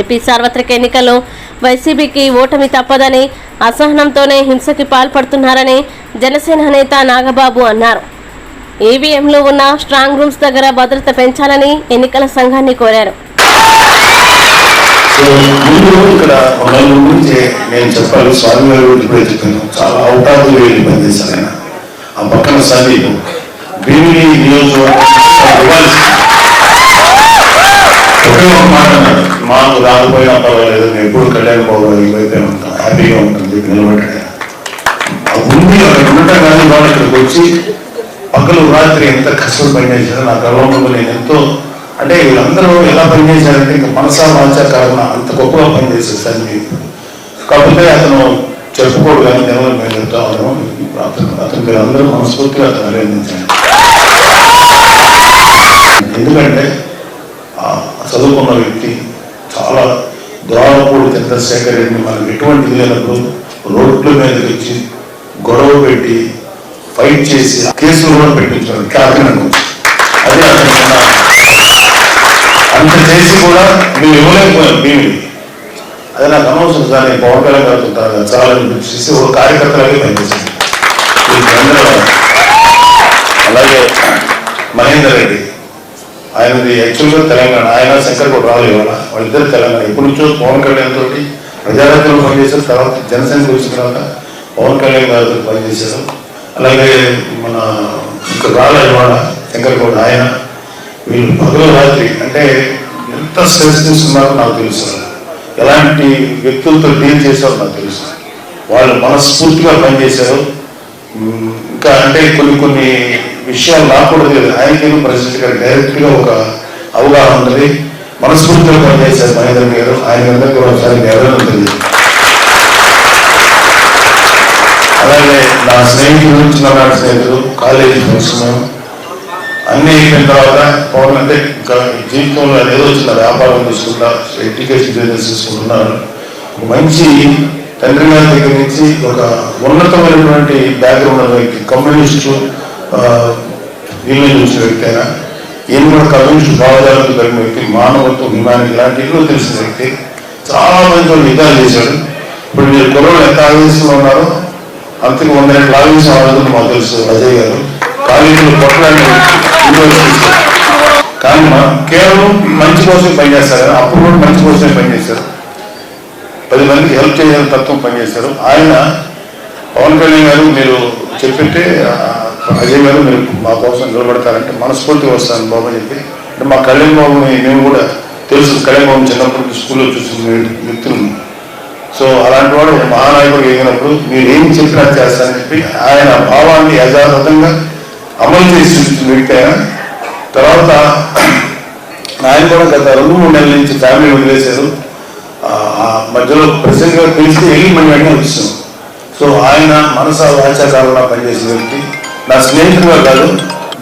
AP సార్వత్రిక ఎన్నికల్లో వైసీపీకి ఓటమి తప్పదని అసహనంతోనే హింసకి పాల్పడుతున్నారని జనసేన నేత నాగబాబు అన్నారు. ఈవీఎంలో ఉన్న స్ట్రాంగ్ రూమ్స్ దగ్గర భద్రత పెంచాలని ఎన్నికల సంఘాన్ని కోరారు. ఇక్కడ నేను చెప్పాలి స్వామి చెప్పాను చాలా అవుట్ ఆఫ్ ది ఆయన ఆ పక్కన భీమిని నియోజకవర్గం ఒకే ఒక మాకు రాకపోయినా పర్వాలేదు నేను ఎప్పుడు కళ్యాణ బాబు గారి వైపే హ్యాపీగా ఉంటాం చెప్పి నిలబడ్డాడు ఉంది అక్కడ ఉండటం కానీ వాళ్ళు ఇక్కడికి వచ్చి పక్కన రాత్రి ఎంత కష్టం పనిచేశారో నా గర్వంలో నేను ఎంతో అంటే వీళ్ళందరూ ఎలా పనిచేశారంటే ఇంకా మనసా వాచా కారణ అంత గొప్పగా పనిచేశారు మీకు కాకపోతే అతను చెప్పుకోడు కానీ దేవుని మేము చెప్తా ఉన్నాం అతను అతనికి అందరూ మనస్ఫూర్తిగా అతను అభినందించాను ఎందుకంటే చదువుకున్న వ్యక్తి చాలా ద్వారపూడి చంద్రశేఖర్ రెడ్డిని మనకు ఎటువంటి ఇది లేనప్పుడు రోడ్ల మీదకి వచ్చి గొడవ పెట్టి ఫైట్ చేసి కేసులు కూడా పెట్టించాడు కాకినాడ నుంచి. అది అతను అంత చేసి కూడా మేము ఇవ్వలేకపోయాం మేము అది నాకు అనవసరం సార్ నేను పవన్ కళ్యాణ్ గారు చాలా చేసి ఒక కార్యకర్తలాగే పనిచేసింది అలాగే మహేందర్ రెడ్డి. ఆయనది యాక్చువల్గా తెలంగాణ ఆయన శంకర్ కూడా రాలేదు ఇవాళ. వాళ్ళిద్దరు తెలంగాణ. ఇప్పుడు నుంచో పవన్ కళ్యాణ్ తోటి ప్రజారాజ్యంలో పనిచేశారు తర్వాత జనసేనకి వచ్చిన తర్వాత పవన్ కళ్యాణ్ గారితో పనిచేశారు. అలాగే మన ఇంకా రాలేదు ఇవాళ శంకర్ కూడా ఆయన వీళ్ళు పగలు రాత్రి అంటే ఎంత స్ట్రెస్ తీసుకున్నారో నాకు తెలుసు. ఎలాంటి వ్యక్తులతో డీల్ చేశారో నాకు తెలుసు. వాళ్ళు మనస్ఫూర్తిగా పనిచేశారు. ఇంకా అంటే కొన్ని కొన్ని విషయాలు నాకు కూడా తెలియదు. ఆయనకేమో ప్రెసిడెంట్ గారు డైరెక్ట్గా ఒక అవగాహన ఉంటుంది. మనస్ఫూర్తిగా పనిచేశారు మహేంద్ర గారు. ఆయన అందరికీ కూడా ఒకసారి ఎవరైనా తెలియదు అలాగే నా స్నేహితుడు చిన్ననాటి స్నేహితులు కాలేజీ ఫ్రెండ్స్ మేము అన్ని అయిపోయిన తర్వాత పవన్ అంటే ఇంకా జీవితంలో ఏదో చిన్న వ్యాపారం తీసుకుంటా ఎడ్యుకేషన్ బిజినెస్ తీసుకుంటున్నారు ఒక మంచి తండ్రి గారి దగ్గర నుంచి ఒక ఉన్నతమైనటువంటి బ్యాక్గ్రౌండ్ వ్యక్తి కమ్యూనిస్టు ఇల్లు చూసిన వ్యక్తి అయినా ఈయన కూడా కమ్యూనిస్టు భావజాలకు కలిగిన వ్యక్తి మానవత్వం విమానం ఇలాంటి ఎన్నో తెలిసిన వ్యక్తి. చాలా మంది వాళ్ళు యుద్ధాలు చేశాడు ఇప్పుడు మీరు కుర్రలు ఎంత ఆవేశంలో ఉన్నారో అంతకు వంద రెండు ఆవేశం ఆడదు మాకు తెలుసు అజయ్ గారు. కాలేజీలో కొట్లాడిన కానీ మనం కేవలం మంచి కోసం పనిచేస్తారు. కదా, అప్పుడు కూడా మంచి కోసమే పనిచేశారు. పది మందికి హెల్ప్ చేయాలని తత్వం పనిచేశారు. ఆయన పవన్ కళ్యాణ్ గారు మీరు చెప్పింటే అజయ్ గారు మీరు మా కోసం నిలబడతారంటే మనస్ఫూర్తిగా వస్తాను బాబు అని చెప్పి. అంటే మా కళ్యాణ్ బాబుని మేము కూడా తెలుసు కళ్యాణ్ బాబు చిన్నప్పటి స్కూల్లో చూసిన వ్యక్తులు. సో అలాంటి వాడు ఒక మహానాయకుడు ఎగినప్పుడు మీరు ఏం చెప్పినా చేస్తానని చెప్పి ఆయన భావాన్ని యథాతథంగా అమలు చేసి చూసిన వ్యక్తి ఆయన. తర్వాత ఆయన కూడా గత రెండు మూడు నెలల నుంచి ఫ్యామిలీ వదిలేశారు. ఆ, మధ్యలో ప్రెసిడెంట్గా పిలిస్తే వెళ్ళి మళ్ళీ వెంటనే వచ్చాం సో ఆయన మనస వాచాకారంగా పనిచేసిన వ్యక్తి. నా స్నేహితుడుగా కాదు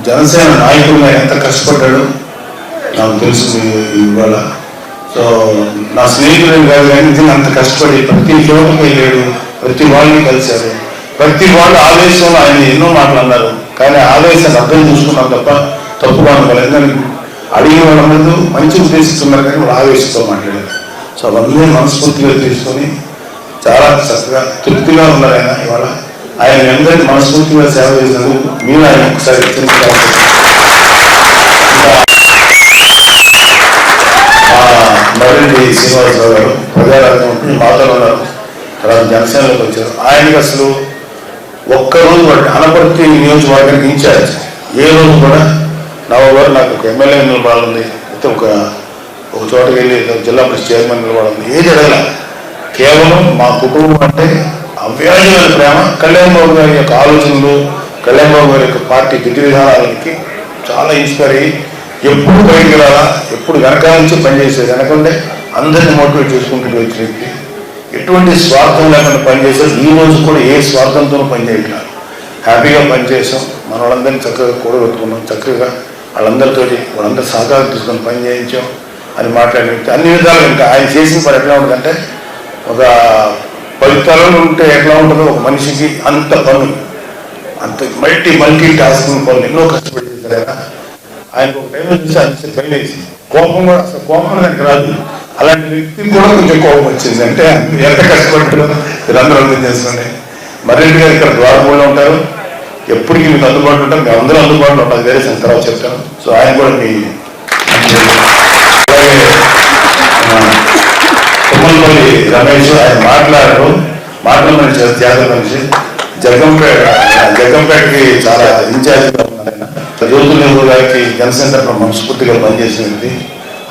జనసేన నాయకుడిగా ఎంత కష్టపడ్డాడు? నాకు తెలుసు ఇవాళ. సో నా స్నేహితుడు కాదు కానీ దీన్ని అంత కష్టపడి ప్రతి చోటుకి వెళ్ళాడు ప్రతి వాళ్ళని కలిశాడు. ప్రతి వాళ్ళు ఆవేశంలో ఆయన ఎన్నో మాటలు అన్నారు. కానీ ఆవేశాన్ని అర్థం చూసుకున్నాం తప్ప తప్పుగా అనుకోలేదు. ఎందుకంటే అడిగిన వాళ్ళందరూ మంచి ఉద్దేశిస్తున్నారు కానీ వాళ్ళు ఆవేశంతో మాట్లాడారు. సో అవన్నీ మనస్ఫూర్తిగా తీసుకొని చాలా చక్కగా తృప్తిగా ఉన్నారు ఆయన ఇవాళ. ఆయన అందరికీ మనస్ఫూర్తిగా సేవ చేసినందుకు మీరు ఆయన ఒకసారి క్షమించాలి. శ్రీనివాసరావు గారు ప్రజారాజ్యం ఉంటే ఉన్నారు తర్వాత జనసేనలోకి వచ్చారు. ఆయనకి అసలు ఒక్కరోజు వాటి అనపర్తి నియోజకవర్గానికి ఇన్ఛార్జ్. ఏ రోజు కూడా నవగారు నాకు ఒక ఎమ్మెల్యే నిలబడాలి అయితే ఒక ఒక చోటకి వెళ్ళి జిల్లా ప్రెస్ చైర్మన్ నిలబడాలి ఏది అడగల కేవలం మా కుటుంబం అంటే అవ్యాజమైన ప్రేమ. కళ్యాణ్ బాబు గారి యొక్క ఆలోచనలు కళ్యాణ్ బాబు గారి యొక్క పార్టీ విధి విధానాలకి చాలా ఇన్స్పైర్ అయ్యి ఎప్పుడు బయటికి రాలా ఎప్పుడు వెనకాల నుంచి పనిచేసేది వెనకంటే అందరిని మోటివేట్ చేసుకుంటూ వచ్చిన వ్యక్తి ఎటువంటి స్వార్థం లేకుండా పనిచేసేది ఈ రోజు కూడా ఏ స్వార్థంతో పనిచేయట్లేదు. హ్యాపీగా పనిచేసాం. మన వాళ్ళందరినీ చక్కగా కూడగొట్టుకున్నాం. చక్కగా వాళ్ళందరితోటి వాళ్ళందరూ సహకారం తీసుకొని పని చేయించాం అని మాట్లాడిన వ్యక్తి అన్ని విధాలుగా. ఇంకా ఆయన చేసిన పని ఎట్లా ఉంటుందంటే ఒక పది తలలు ఉంటే ఎట్లా ఉంటుందో ఒక మనిషికి అంత పని. అంత మల్టీ మల్టీ టాస్కింగ్ పనులు ఎన్నో కష్టపడి కదా ఆయన ఆయనకు ఒక టైంలో చూసి అంత భయం వేసి కోపం కూడా అసలు కోపం దానికి రాదు. అలాంటి వ్యక్తికి కూడా కొంచెం కోపం వచ్చింది. అంటే ఎంత కష్టపడ్డారో మీరందరూ అర్థం చేసుకోండి. మర్రెడ్డి గారు ఇక్కడ ద్వారమూలలో ఉంటారు? ఎప్పటికీ మీకు అందుబాటులో ఉంటారు. మేము అందరూ అందుబాటులో ఉంటారు వేరే సంతరావు చెప్తాను సో ఆయన కూడా మీ అలాగే తుమ్మలపల్లి రమేష్ ఆయన మాట్లాడరు మాటల త్యాగం నుంచి మనిషి జగ్గంపేట జగ్గంపేటకి చాలా ఇన్ఛార్జ్గా ఉన్నారు జ్యోతి నెహ్రూ గారికి జనసేన మనస్ఫూర్తిగా పనిచేసింది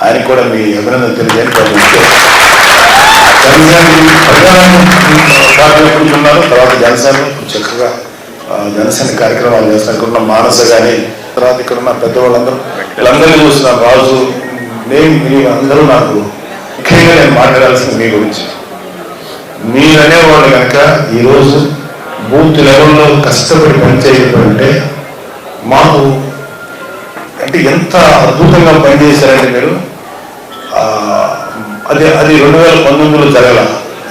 ఆయనకు కూడా మీ అభినందన తెలియజేయండి కూర్చున్నారు తర్వాత జనసేన చక్కగా జనసేన కార్యక్రమాలు చేస్తారు. ఇక్కడ ఉన్న మానస కానీ తర్వాత ఇక్కడ ఉన్న పెద్దవాళ్ళందరూ వీళ్ళందరినీ చూసిన రాజు నేను మీ అందరూ నాకు ముఖ్యంగా నేను మాట్లాడాల్సింది మీ గురించి. మీరనేవాళ్ళు కనుక ఈరోజు బూత్ లెవెల్లో కష్టపడి పనిచేయకపోతే మాకు అంటే ఎంత అద్భుతంగా పనిచేశారంటే మీరు ఆ, అది అది రెండు వేల పంతొమ్మిదిలో జరగల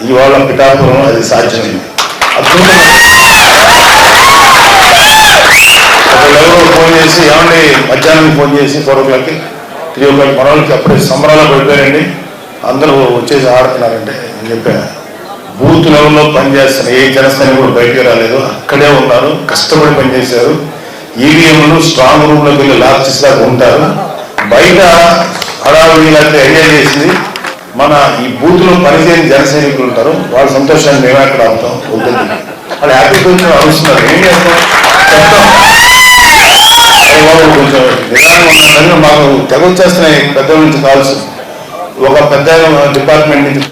ఇవాళ పిఠాపురం అది సాధ్యమైంది. అద్భుతంగా. ఎవరో ఫోన్ చేసి ఏమండి మధ్యాహ్నం ఫోన్ చేసి ఫోర్ ఓ క్లాక్కి త్రీ ఓ క్లాక్ మన అప్పుడే సంబరాలు పడిపోయారండి. అందరూ వచ్చేసి ఆడుతున్నారంటే అని చెప్పా బూత్ లెవెల్లో పనిచేస్తున్న ఏ జనసేన కూడా బయటికి రాలేదు. అక్కడే ఉన్నారు. కష్టపడి పనిచేశారు ఈవీఎంలు స్ట్రాంగ్ రూమ్లోకి వెళ్ళి లాక్చెస్ లాగా ఉంటారు. బయట హడావుడి ఐడియా ఎంజాయ్ చేసింది. మన ఈ బూత్లో పనిచేయని జన సైనికులు ఉంటారు. వాళ్ళ సంతోషాన్ని మేమే అక్కడ అవుతాం ఉంటుంది. వాళ్ళు హ్యాపీ కొంచెం అరుస్తున్నారు ఏం చేస్తాం? అరే బాబు కొంచెం నిదానంగా మాకు తెగ వచ్చేస్తున్నాయి. పెద్ద నుంచి కాల్స్ ఒక పెద్ద డిపార్ట్మెంట్ నుంచి